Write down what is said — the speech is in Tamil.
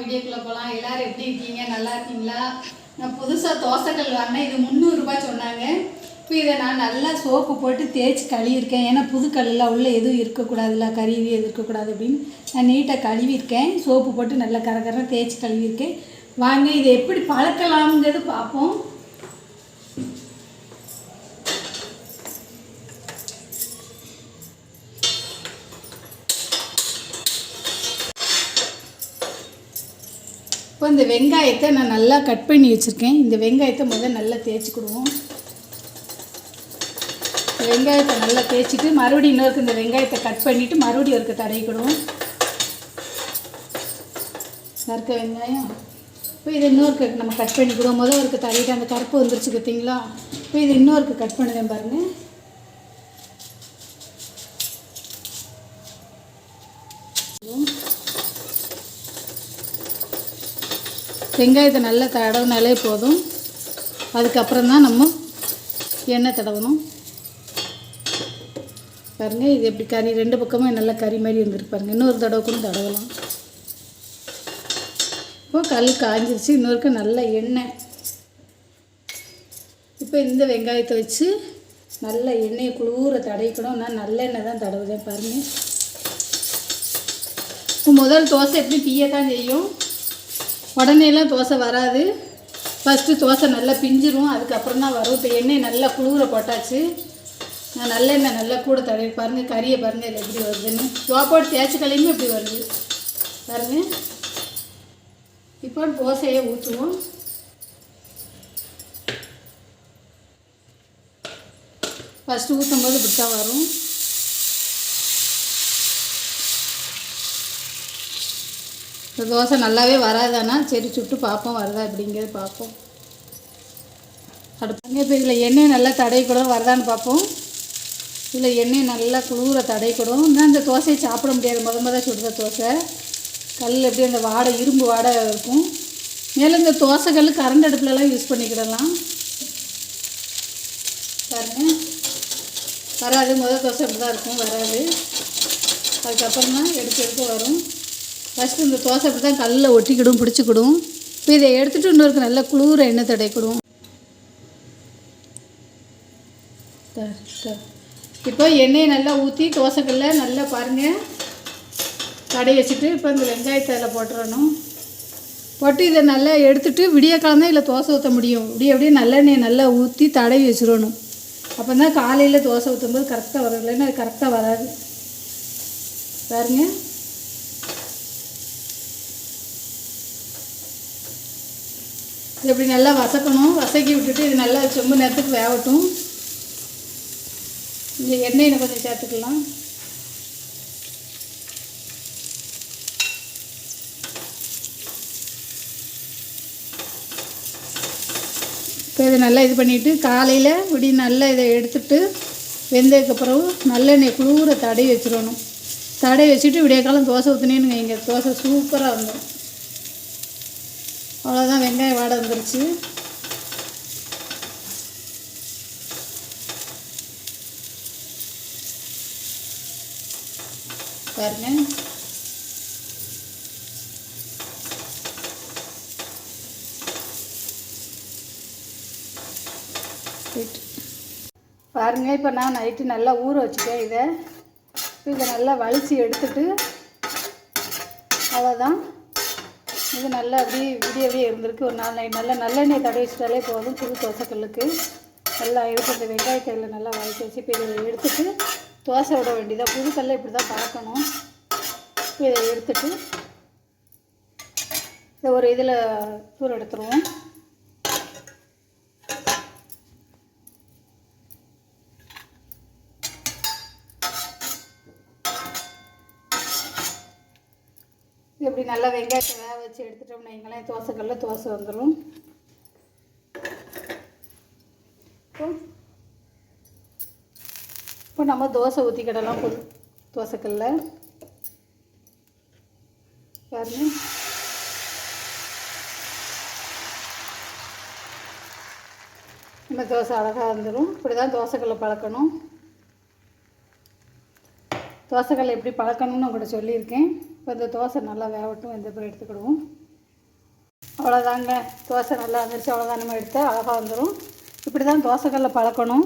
வீடியோக்குள்ளே போகலாம் எல்லோரும் எப்படி இருக்கீங்க? நல்லா இருக்கீங்களா? நான் புதுசாக தோசைக்கல் வாங்கினேன். இது முந்நூறுரூபா சொன்னாங்க. இப்போ இதை நான் நல்லா சோப்பு போட்டு தேய்ச்சி கழுவிருக்கேன் ஏன்னா புது கல்லில் உள்ளே எதுவும் இருக்கக்கூடாதுல்ல? கருவி எதுவும் இருக்கக்கூடாது அப்படின்னு நான் நீட்டாக கழுவிருக்கேன் சோப்பு போட்டு நல்லா கரகரம் தேய்ச்சி கழுவிருக்கேன் வாங்க இதை எப்படி பழக்கலாம்ங்கிறது பார்ப்போம். இப்போ இந்த வெங்காயத்தை நான் நல்லா கட் பண்ணி வச்சுருக்கேன். இந்த வெங்காயத்தை முதல்ல நல்லா தேய்ச்சிக்கிடுவோம் வெங்காயத்தை நல்லா தேய்ச்சிட்டு மறுபடியும் இன்னொருக்கு இந்த வெங்காயத்தை கட் பண்ணிவிட்டு மறுபடியும் ஒருக்க தடவிக்கிடுவோம் நறுக்க வெங்காயம். இப்போ இது இன்னொருக்கு நம்ம கட் பண்ணிக்கிடுவோம் முதல் ஒருக்கு தடவிட்டு அந்த கருப்பு வந்துருச்சு பார்த்தீங்களா? இப்போ இது இன்னொருக்கு கட் பண்ணுவேன் பாருங்கள் வெங்காயத்தை நல்லா தடவினாலே போதும். அதுக்கப்புறம் தான் நம்ம எண்ணெய் தடவணும். பாருங்கள் இது எப்படி கறி ரெண்டு பக்கமும் நல்லா கறி மாதிரி இருந்துருக்கு பாருங்கள் இன்னொரு தடவை கூட தடவலாம். இப்போ கல் காஞ்சிருச்சு. இன்னொருக்கு நல்ல எண்ணெய். இப்போ இந்த வெங்காயத்தை வச்சு நல்ல எண்ணெயை குளூர தடைக்கணும் நான் நல்லெண்ணெய் தான் தடவுதேன் பாருங்கள் முதல் தோசை எப்படி தீய தான் செய்யும். உடனேலாம் தோசை வராது. ஃபஸ்ட்டு தோசை நல்லா பிஞ்சிரும் அதுக்கப்புறம் தான் வரும். இப்போ எண்ணெய் நல்லா குளிர போட்டாச்சு. நான் நல்லெண்ணெய் நல்லா கூட தடவி பாருங்கள் கறியை பாருங்கள் இது எப்படி வருதுன்னு. சோப்போடு தேய்ச்சி கலையுமே எப்படி வருது. பாருங்கள் இப்போ தோசையை ஊற்றுவோம். ஃபஸ்ட்டு ஊற்றும் போது இப்படி தான் வரும். இந்த தோசை நல்லாவே வராதானா? சரி சுட்டு பார்ப்போம் வருதா அப்படிங்கிறது பார்ப்போம். அடுப்பாங்க இப்போ இதில் எண்ணெய் நல்லா தடைக்கூடும் வருதான்னு பார்ப்போம். இதில் எண்ணெய் நல்லா குளிர தடைக்கூடும் இன்னும் இந்த தோசையை சாப்பிட முடியாது. முத முத சுடுற தோசை. கல் எப்படி அந்த வாடை இரும்பு வாடை இருக்கும். மேலே இந்த தோசை கல் கரண்ட் அடுப்புலலாம் யூஸ் பண்ணிக்கிடலாம். பாருங்க. வராது. முதல் தோசை அப்படி தான் இருக்கும் வராது. அதுக்கப்புறம் தான் எடுத்து எடுத்து வரும். ஃபஸ்ட்டு இந்த தோசை அப்படி தான் கல்லில் ஒட்டிக்கிடும் பிடிச்சிக்கிடும். இப்போ இதை எடுத்துகிட்டு இன்னொருக்கு நல்லா குளிர எண்ணெய் தடைக்கிடும் இப்போ எண்ணெயை நல்லா ஊற்றி தோசைக்கல்ல நல்லா பாருங்கள் தடை வச்சுட்டு இப்போ இந்த வெங்காயத்தை அதில் போட்டுறணும். போட்டு இதை நல்லா எடுத்துட்டு விடிய காலம் தான் இல்லை தோசை ஊற்ற முடியும். இப்படி அப்படியே நல்லெண்ணெயை நல்லா ஊற்றி தடவி வச்சிடணும். அப்போ தான் காலையில் தோசை ஊற்றும்போது கரெக்டாக வரும். இல்லைன்னா அது கரெக்டாக வராது. பாருங்கள் இது இப்படி நல்லா வசக்கணும். வசக்கி விட்டுட்டு இது நல்லா ரொம்ப நேரத்துக்கு வேகட்டும். இந்த எண்ணெயில் கொஞ்சம் சேர்த்துக்கலாம். இப்போ இதை நல்லா இது பண்ணிவிட்டு காலையில் இப்படி நல்லா இதை எடுத்துட்டு வெந்ததுக்கப்புறம் நல்லெண்ணெய் குளூர தடவி வச்சிடணும். தடவி வச்சுட்டு விடிய காலம் தோசை ஊற்றுனேன்னு இங்கே தோசை சூப்பராக இருந்தோம் அவ்வளோதான் வெங்காயம் வாடை வந்துருச்சு. பாருங்க. பாருங்க இப்போ நான் நைட்டு நல்லா ஊற வச்சுட்டேன் இதை. இதை நல்லா வலிச்சு எடுத்துட்டு அவ்வளோதான் இது நல்லா அப்படியே விடிய இருந்திருக்கு. ஒரு நாலு நாள் நல்லா நல்லெண்ணெய் தடவி வச்சிட்டாலே போதும். புது தோசைக்கல்லுக்கு. நல்லா எடுத்து அந்த வெங்காயத்தில் நல்லா வதக்கி வச்சு இப்போ இதை எடுத்துட்டு தோசை விட வேண்டியதாக புது கல்லை இப்படி தான் பார்க்கணும் இப்போ இதை எடுத்துட்டு இதை ஒரு இதில் தூர் எடுத்துருவோம். இப்படி நல்லா வெங்காயத்தை வச்சு எடுத்துட்டோம்னா எங்கெல்லாம் தோசைக்கல்ல தோசை வந்துடும் இப்போ இப்போ நம்ம தோசை ஊற்றிக்கிடலாம் புது தோசைக்கல்ல. பாருங்க நம்ம தோசை அழகாக வந்துடும் இப்படி தான் தோசைக்கல்லை பழக்கணும். தோசைக்கல்லை எப்படி பழக்கணும்னு உங்கள்கிட்ட சொல்லியிருக்கேன். இப்போ இந்த தோசை நல்லா வேகட்டும் இந்த பிறகு எடுத்துக்கிடுவோம். அவ்வளோதாங்க தோசை நல்லா வந்துருச்சு அவ்வளோதான் நம்ம எடுத்து அழகாக வந்துடும் இப்படி தான் தோசைக்கல்ல பழக்கணும்.